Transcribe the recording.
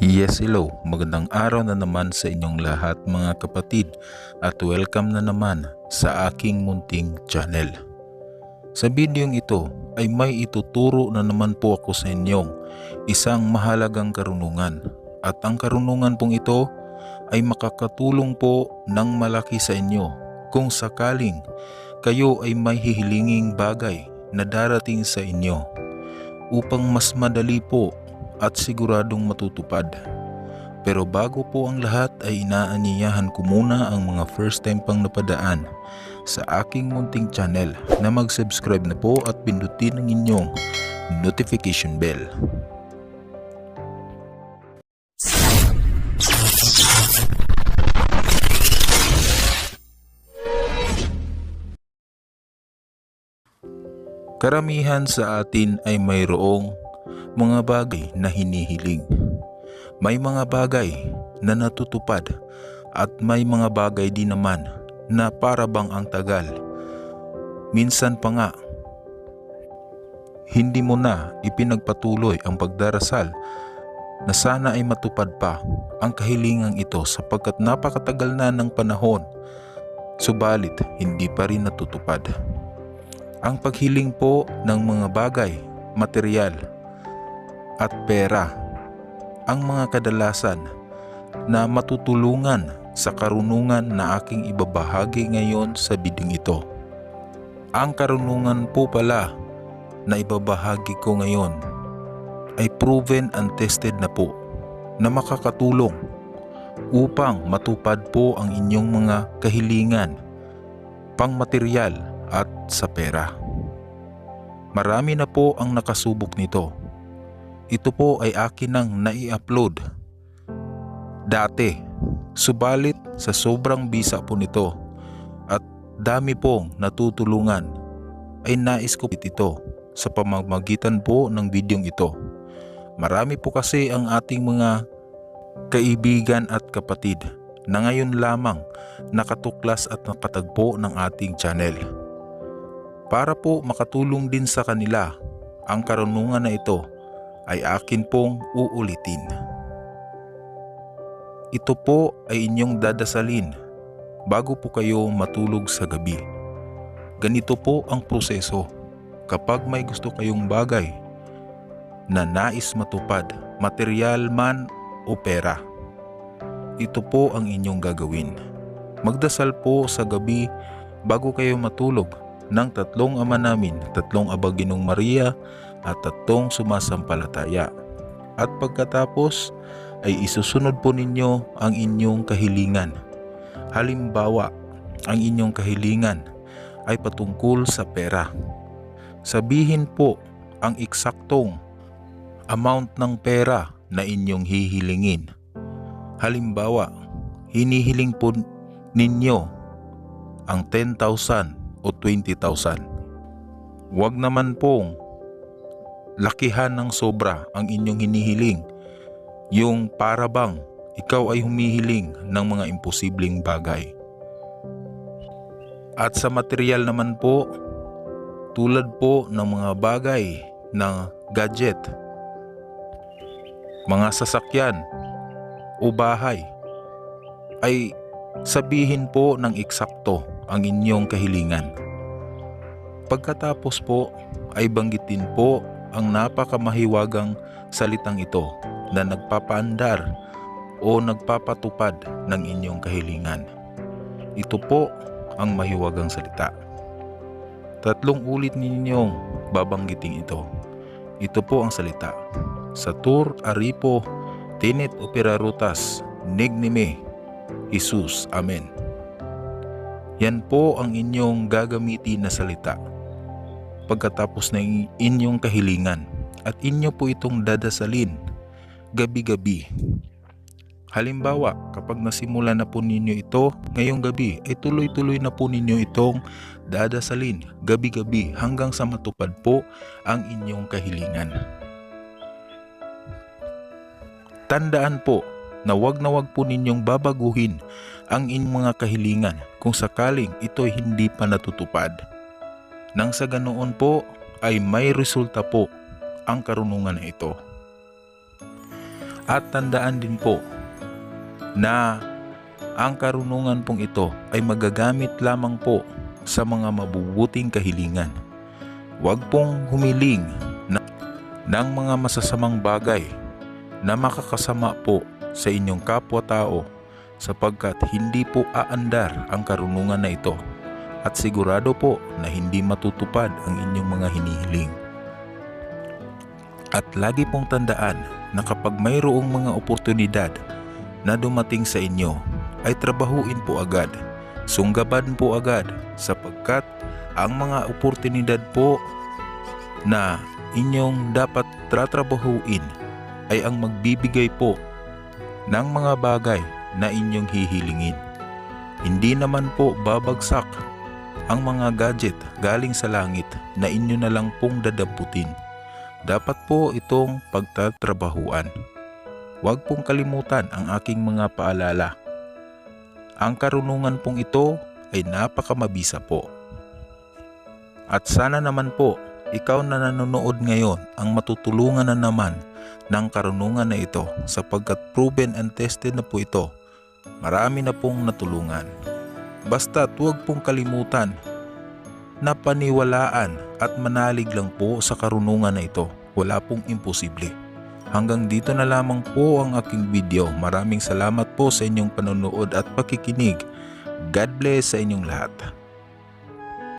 Yes, hello. Magandang araw na naman sa inyong lahat mga kapatid at welcome na naman sa aking munting channel. Sa bidyong ito ay may ituturo na naman po ako sa inyong isang mahalagang karunungan at ang karunungan pong ito ay makakatulong po ng malaki sa inyo kung sakaling kayo ay may hihilinging bagay na darating sa inyo upang mas madali po at siguradong matutupad. Pero bago po ang lahat ay inaaniyahan ko muna ang mga first time pang napadaan sa aking munting channel na mag-subscribe na po at pindutin ang inyong notification bell. Karamihan sa atin ay mayroong mga bagay na hinihiling. May mga bagay na natutupad at may mga bagay din naman na para bang ang tagal. Minsan pa nga, hindi mo na ipinagpatuloy ang pagdarasal na sana ay matupad pa ang kahilingang ito sapagkat napakatagal na ng panahon subalit hindi pa rin natutupad. Ang paghiling po ng mga bagay, material at pera ang mga kadalasan na matutulungan sa karunungan na aking ibabahagi ngayon sa biding ito. Ang karunungan po pala na ibabahagi ko ngayon ay proven and tested na po na makakatulong upang matupad po ang inyong mga kahilingan pang material at sa pera. Marami na po ang nakasubok nito ito po ay akin nang nai-upload dati. Subalit sa sobrang bisa po nito at dami pong natutulungan ay nais ko ito sa pamamagitan po ng bidyong ito. Marami po kasi ang ating mga kaibigan at kapatid na ngayon lamang nakatuklas at nakatagpo ng ating channel. Para po makatulong din sa kanila ang karunungan na ito ay akin pong uulitin. Ito po ay inyong dadasalin bago po kayo matulog sa gabi. Ganito po ang proseso kapag may gusto kayong bagay na nais matupad, material man o pera. Ito po ang inyong gagawin. Magdasal po sa gabi bago kayo matulog ng tatlong ama namin, tatlong abaginong Maria at tatlong sumasampalataya. At pagkatapos ay isusunod po ninyo ang inyong kahilingan. Halimbawa, ang inyong kahilingan ay patungkol sa pera. Sabihin po ang eksaktong amount ng pera na inyong hihilingin. Halimbawa, hinihiling po ninyo ang 10,000 o 20,000. Huwag naman pong lakihan ng sobra ang inyong hinihiling. Yung para bang ikaw ay humihiling ng mga imposibleng bagay. At sa material naman po, tulad po ng mga bagay na gadget, mga sasakyan o bahay, ay sabihin po ng eksakto ang inyong kahilingan. Pagkatapos po ay banggitin po ang napakamahiwagang salitang ito na nagpapaandar o nagpapatupad ng inyong kahilingan. Ito po ang mahiwagang salita. Tatlong ulit ninyong babanggiting ito. Ito po ang salita. Satur aripo tenet operarutas negnime Jesus. Amen. Yan po ang inyong gagamitin na salita pagkatapos ng inyong kahilingan at inyo po itong dadasalin gabi-gabi. Halimbawa, kapag nasimula na po ninyo ito ngayong gabi, ay tuloy-tuloy na po ninyo itong dadasalin gabi-gabi hanggang sa matupad po ang inyong kahilingan. Tandaan po na wag na wag po ninyong babaguhin ang inyong mga kahilingan kung sakaling ito hindi pa natutupad. Nang sa ganoon po ay may resulta po ang karunungan na ito. At tandaan din po na ang karunungan pong ito ay magagamit lamang po sa mga mabubuting kahilingan. Huwag pong humiling ng mga masasamang bagay na makakasama po sa inyong kapwa-tao sapagkat hindi po aandar ang karunungan na ito at sigurado po na hindi matutupad ang inyong mga hinihiling. At lagi pong tandaan na kapag mayroong mga oportunidad na dumating sa inyo ay trabahuin po agad. Sunggaban po agad sapagkat ang mga oportunidad po na inyong dapat tratrabahuin ay ang magbibigay po ng mga bagay na inyong hihilingin. Hindi naman po babagsak ang mga gadget galing sa langit na inyo na lang pong dadamputin. Dapat po itong pagtatrabahuan. Huwag pong kalimutan ang aking mga paalala. Ang karunungan pong ito ay napakamabisa po. At sana naman po, ikaw na nanonood ngayon ang matutulungan na naman ng karunungan na ito sapagkat proven and tested na po ito. Marami na pong natulungan. Basta huwag pong kalimutan na paniwalaan at manalig lang po sa karunungan na ito. Wala pong imposible. Hanggang dito na lamang po ang aking video. Maraming salamat po sa inyong panonood at pakikinig. God bless sa inyong lahat.